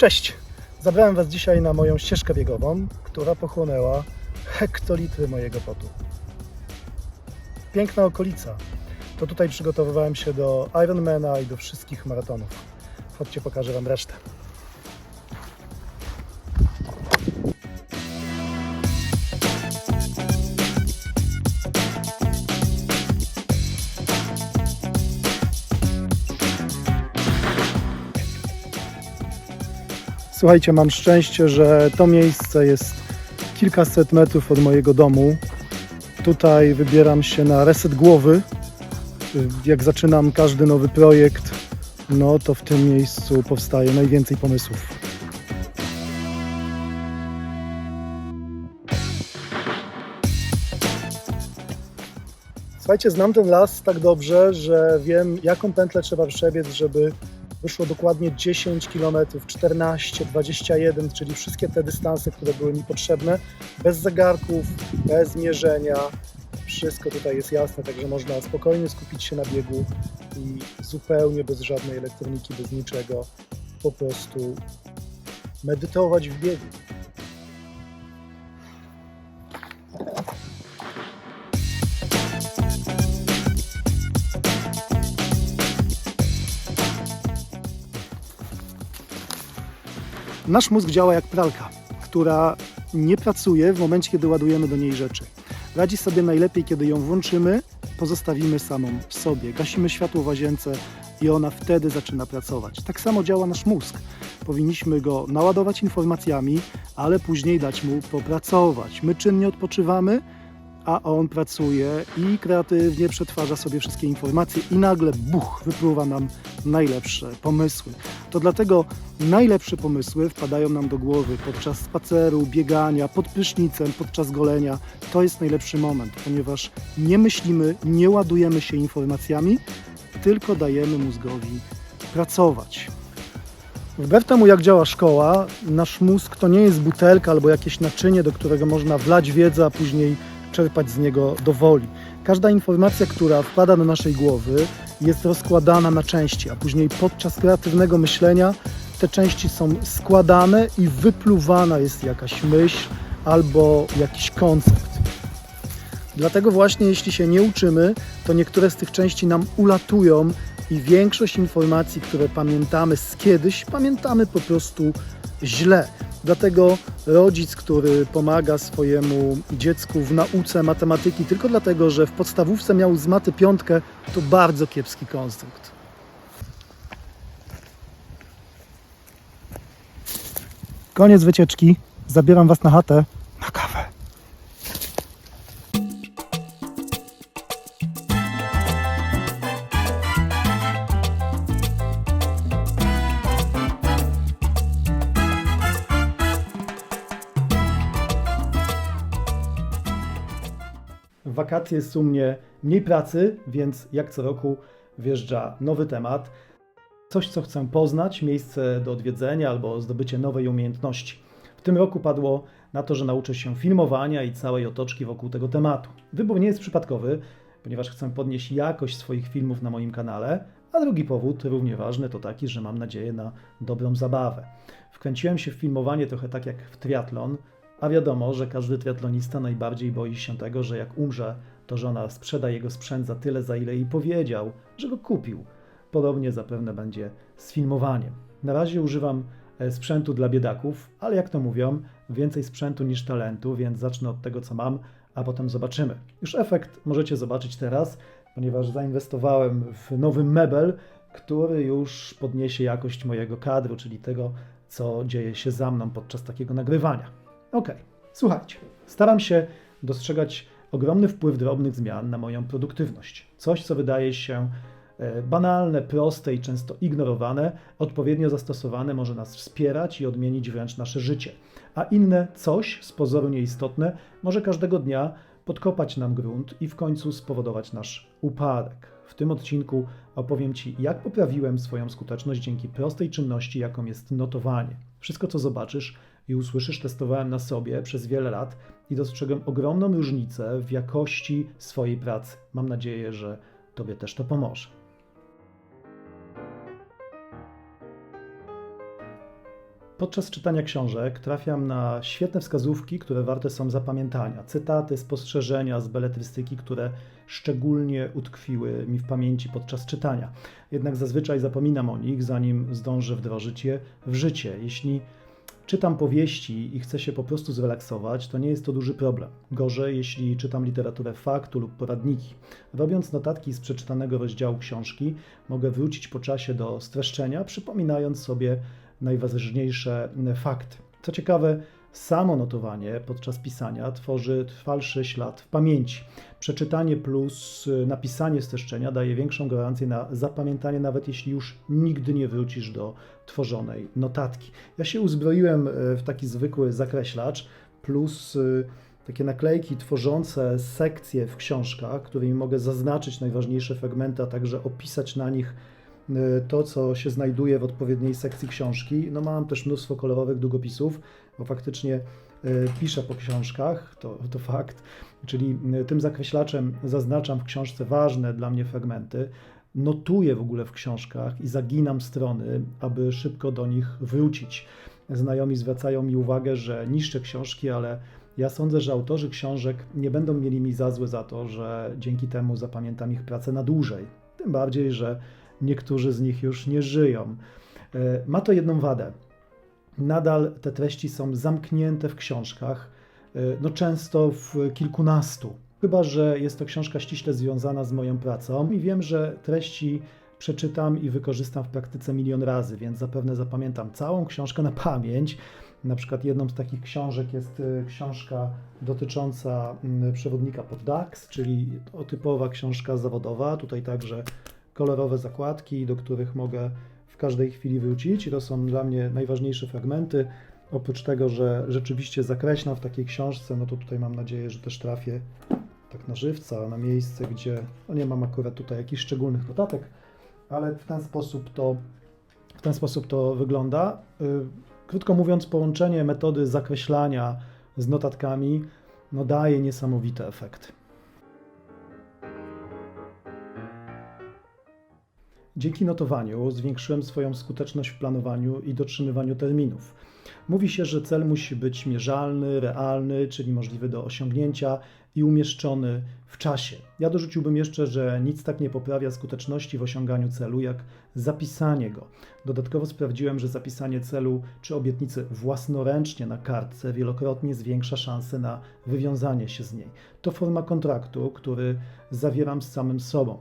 Cześć! Zabrałem Was dzisiaj na moją ścieżkę biegową, która pochłonęła hektolitry mojego potu. Piękna okolica. To tutaj przygotowywałem się do Ironmana i do wszystkich maratonów. Chodźcie, pokażę Wam resztę. Słuchajcie, mam szczęście, że to miejsce jest kilkaset metrów od mojego domu. Tutaj wybieram się na reset głowy. Jak zaczynam każdy nowy projekt, no to w tym miejscu powstaje najwięcej pomysłów. Słuchajcie, znam ten las tak dobrze, że wiem, jaką pętlę trzeba przebiec, żeby wyszło dokładnie 10 km, 14, 21, czyli wszystkie te dystanse, które były mi potrzebne, bez zegarków, bez mierzenia. Wszystko tutaj jest jasne, także można spokojnie skupić się na biegu i zupełnie bez żadnej elektroniki, bez niczego, po prostu medytować w biegu. Nasz mózg działa jak pralka, która nie pracuje w momencie, kiedy ładujemy do niej rzeczy. Radzi sobie najlepiej, kiedy ją włączymy, pozostawimy samą w sobie. Gasimy światło w łazience i ona wtedy zaczyna pracować. Tak samo działa nasz mózg. Powinniśmy go naładować informacjami, ale później dać mu popracować. My czynnie odpoczywamy, a on pracuje i kreatywnie przetwarza sobie wszystkie informacje i nagle buch, wypływa nam najlepsze pomysły. To dlatego najlepsze pomysły wpadają nam do głowy podczas spaceru, biegania, pod prysznicem, podczas golenia. To jest najlepszy moment, ponieważ nie myślimy, nie ładujemy się informacjami, tylko dajemy mózgowi pracować. Wbrew temu, jak działa szkoła, nasz mózg to nie jest butelka albo jakieś naczynie, do którego można wlać wiedzę, a później czerpać z niego do woli. Każda informacja, która wpada do naszej głowy, jest rozkładana na części, a później podczas kreatywnego myślenia te części są składane i wypluwana jest jakaś myśl albo jakiś koncept. Dlatego właśnie jeśli się nie uczymy, to niektóre z tych części nam ulatują i większość informacji, które pamiętamy z kiedyś, pamiętamy po prostu źle. Dlatego rodzic, który pomaga swojemu dziecku w nauce matematyki tylko dlatego, że w podstawówce miał z maty piątkę, to bardzo kiepski konstrukt. Koniec wycieczki. Zabieram Was na chatę wakacje jest u mnie mniej pracy, więc jak co roku wjeżdża nowy temat. Coś, co chcę poznać, miejsce do odwiedzenia albo zdobycie nowej umiejętności. W tym roku padło na to, że nauczę się filmowania i całej otoczki wokół tego tematu. Wybór nie jest przypadkowy, ponieważ chcę podnieść jakość swoich filmów na moim kanale, a drugi powód, równie ważny, to taki, że mam nadzieję na dobrą zabawę. Wkręciłem się w filmowanie trochę tak jak w triatlon, a wiadomo, że każdy triatlonista najbardziej boi się tego, że jak umrze, to żona sprzeda jego sprzęt za tyle, za ile jej powiedział, że go kupił. Podobnie zapewne będzie z filmowaniem. Na razie używam e, sprzętu dla biedaków, ale jak to mówią, więcej sprzętu niż talentu, więc zacznę od tego, co mam, a potem zobaczymy. Już efekt możecie zobaczyć teraz, ponieważ zainwestowałem w nowy mebel, który już podniesie jakość mojego kadru, czyli tego, co dzieje się za mną podczas takiego nagrywania. Ok, słuchajcie, staram się dostrzegać ogromny wpływ drobnych zmian na moją produktywność. Coś, co wydaje się e, banalne, proste i często ignorowane, odpowiednio zastosowane może nas wspierać i odmienić wręcz nasze życie. A inne coś, z pozoru nieistotne, może każdego dnia podkopać nam grunt i w końcu spowodować nasz upadek. W tym odcinku opowiem Ci, jak poprawiłem swoją skuteczność dzięki prostej czynności, jaką jest notowanie. Wszystko, co zobaczysz i usłyszysz, testowałem na sobie przez wiele lat i dostrzegłem ogromną różnicę w jakości swojej pracy. Mam nadzieję, że Tobie też to pomoże. Podczas czytania książek trafiam na świetne wskazówki, które warte są zapamiętania. Cytaty, spostrzeżenia z beletrystyki, które szczególnie utkwiły mi w pamięci podczas czytania. Jednak zazwyczaj zapominam o nich, zanim zdążę wdrożyć je w życie. Jeśli czytam powieści i chcę się po prostu zrelaksować, to nie jest to duży problem. Gorzej, jeśli czytam literaturę faktu lub poradniki. Robiąc notatki z przeczytanego rozdziału książki, mogę wrócić po czasie do streszczenia, przypominając sobie najważniejsze fakty. Co ciekawe, samo notowanie podczas pisania tworzy trwalszy ślad w pamięci. Przeczytanie plus napisanie streszczenia daje większą gwarancję na zapamiętanie, nawet jeśli już nigdy nie wrócisz do tworzonej notatki. Ja się uzbroiłem e, w taki zwykły zakreślacz plus e, takie naklejki tworzące sekcje w książkach, którymi mogę zaznaczyć najważniejsze fragmenty, a także opisać na nich to, co się znajduje w odpowiedniej sekcji książki. No mam też mnóstwo kolorowych długopisów, bo faktycznie e, piszę po książkach, to, to fakt, czyli e, tym zakreślaczem zaznaczam w książce ważne dla mnie fragmenty, notuję w ogóle w książkach i zaginam strony, aby szybko do nich wrócić. Znajomi zwracają mi uwagę, że niszczę książki, ale ja sądzę, że autorzy książek nie będą mieli mi za złe za to, że dzięki temu zapamiętam ich pracę na dłużej. Tym bardziej, że niektórzy z nich już nie żyją. E, ma to jedną wadę. Nadal te treści są zamknięte w książkach, e, no często w kilkunastu. Chyba, że jest to książka ściśle związana z moją pracą i wiem, że treści przeczytam i wykorzystam w praktyce milion razy, więc zapewne zapamiętam całą książkę na pamięć. Na przykład jedną z takich książek jest e, książka dotycząca mm, przewodnika pod DAX, czyli typowa książka zawodowa. Tutaj także kolorowe zakładki, do których mogę w każdej chwili wrócić. I to są dla mnie najważniejsze fragmenty. Oprócz tego, że rzeczywiście zakreślam w takiej książce, no to tutaj mam nadzieję, że też trafię tak na żywca, na miejsce, gdzie no nie mam akurat tutaj jakichś szczególnych notatek, ale w ten sposób to, w ten sposób to wygląda. Y, krótko mówiąc, połączenie metody zakreślania z notatkami no daje niesamowite efekty. Dzięki notowaniu zwiększyłem swoją skuteczność w planowaniu i dotrzymywaniu terminów. Mówi się, że cel musi być mierzalny, realny, czyli możliwy do osiągnięcia i umieszczony w czasie. Ja dorzuciłbym jeszcze, że nic tak nie poprawia skuteczności w osiąganiu celu, jak zapisanie go. Dodatkowo sprawdziłem, że zapisanie celu czy obietnicy własnoręcznie na kartce wielokrotnie zwiększa szanse na wywiązanie się z niej. To forma kontraktu, który zawieram z samym sobą.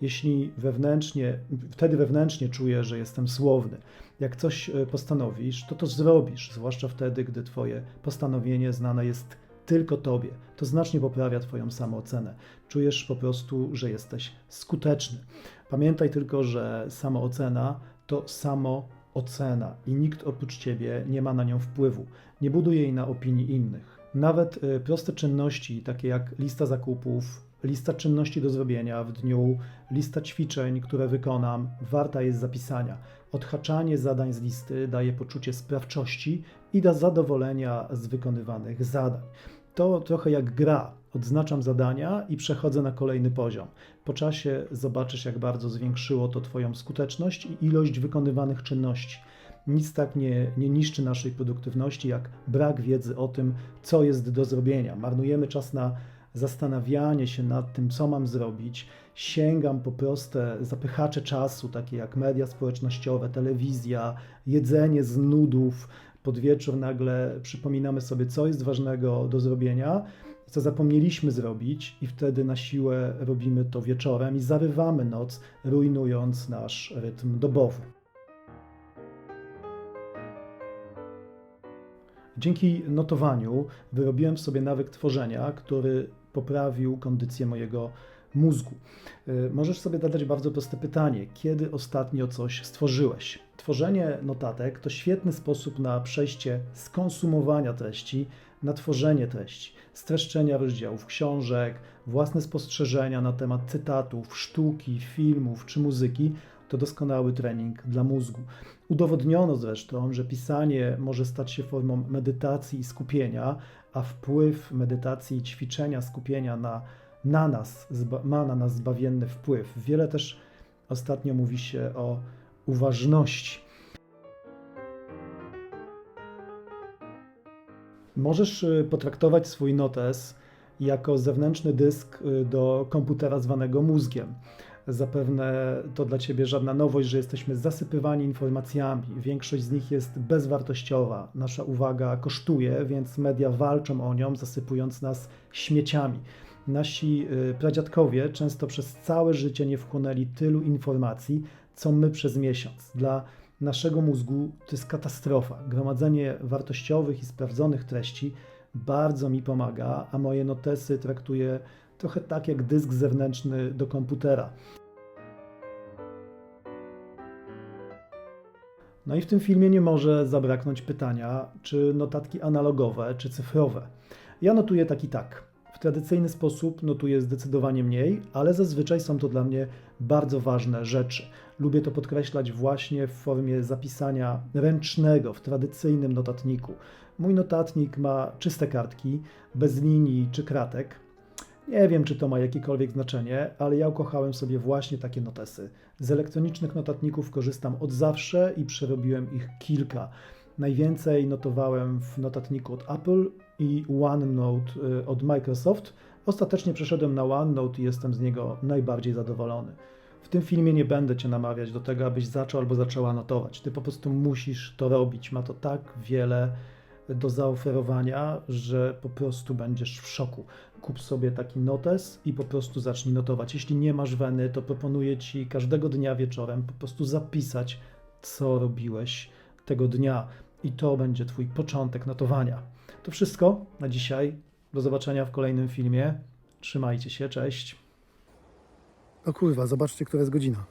Jeśli wewnętrznie, wtedy wewnętrznie czuję, że jestem słowny. Jak coś e, postanowisz, to to zrobisz, zwłaszcza wtedy, gdy Twoje postanowienie znane jest tylko Tobie. To znacznie poprawia Twoją samoocenę. Czujesz po prostu, że jesteś skuteczny. Pamiętaj tylko, że samoocena to samoocena i nikt oprócz Ciebie nie ma na nią wpływu. Nie buduj jej na opinii innych. Nawet e, proste czynności, takie jak lista zakupów, lista czynności do zrobienia w dniu, lista ćwiczeń, które wykonam, warta jest zapisania. Odhaczanie zadań z listy daje poczucie sprawczości i da zadowolenia z wykonywanych zadań. To trochę jak gra. Odznaczam zadania i przechodzę na kolejny poziom. Po czasie zobaczysz, jak bardzo zwiększyło to Twoją skuteczność i ilość wykonywanych czynności. Nic tak nie, nie niszczy naszej produktywności, jak brak wiedzy o tym, co jest do zrobienia. Marnujemy czas na zastanawianie się nad tym, co mam zrobić, sięgam po proste zapychacze czasu, takie jak media społecznościowe, telewizja, jedzenie z nudów. Pod wieczór nagle przypominamy sobie, co jest ważnego do zrobienia, co zapomnieliśmy zrobić, i wtedy na siłę robimy to wieczorem i zarywamy noc, rujnując nasz rytm dobowy. Dzięki notowaniu wyrobiłem sobie nawyk tworzenia, który poprawił kondycję mojego mózgu. Y, możesz sobie zadać bardzo proste pytanie: kiedy ostatnio coś stworzyłeś? Tworzenie notatek to świetny sposób na przejście z konsumowania treści na tworzenie treści, streszczenia rozdziałów książek, własne spostrzeżenia na temat cytatów, sztuki, filmów czy muzyki to doskonały trening dla mózgu. Udowodniono zresztą, że pisanie może stać się formą medytacji i skupienia, a wpływ medytacji i ćwiczenia skupienia na, na nas ma na nas zbawienny wpływ. Wiele też ostatnio mówi się o uważności. Możesz y, potraktować swój notes jako zewnętrzny dysk y, do komputera zwanego mózgiem. Zapewne to dla Ciebie żadna nowość, że jesteśmy zasypywani informacjami. Większość z nich jest bezwartościowa. Nasza uwaga kosztuje, więc media walczą o nią, zasypując nas śmieciami. Nasi y, pradziadkowie często przez całe życie nie wchłonęli tylu informacji, co my przez miesiąc. Dla naszego mózgu to jest katastrofa. Gromadzenie wartościowych i sprawdzonych treści bardzo mi pomaga, a moje notesy traktuję trochę tak jak dysk zewnętrzny do komputera. No i w tym filmie nie może zabraknąć pytania, czy notatki analogowe, czy cyfrowe. Ja notuję tak i tak. W tradycyjny sposób notuję zdecydowanie mniej, ale zazwyczaj są to dla mnie bardzo ważne rzeczy. Lubię to podkreślać właśnie w formie zapisania ręcznego w tradycyjnym notatniku. Mój notatnik ma czyste kartki, bez linii czy kratek. Nie wiem, czy to ma jakiekolwiek znaczenie, ale ja ukochałem sobie właśnie takie notesy. Z elektronicznych notatników korzystam od zawsze i przerobiłem ich kilka. Najwięcej notowałem w notatniku od Apple i OneNote y, od Microsoft. Ostatecznie przeszedłem na OneNote i jestem z niego najbardziej zadowolony. W tym filmie nie będę Cię namawiać do tego, abyś zaczął albo zaczęła notować. Ty po prostu musisz to robić. Ma to tak wiele do zaoferowania, że po prostu będziesz w szoku. Kup sobie taki notes i po prostu zacznij notować. Jeśli nie masz weny, to proponuję Ci każdego dnia wieczorem po prostu zapisać, co robiłeś tego dnia i to będzie Twój początek notowania. To wszystko na dzisiaj. Do zobaczenia w kolejnym filmie. Trzymajcie się, cześć. O kurwa, zobaczcie, która jest godzina.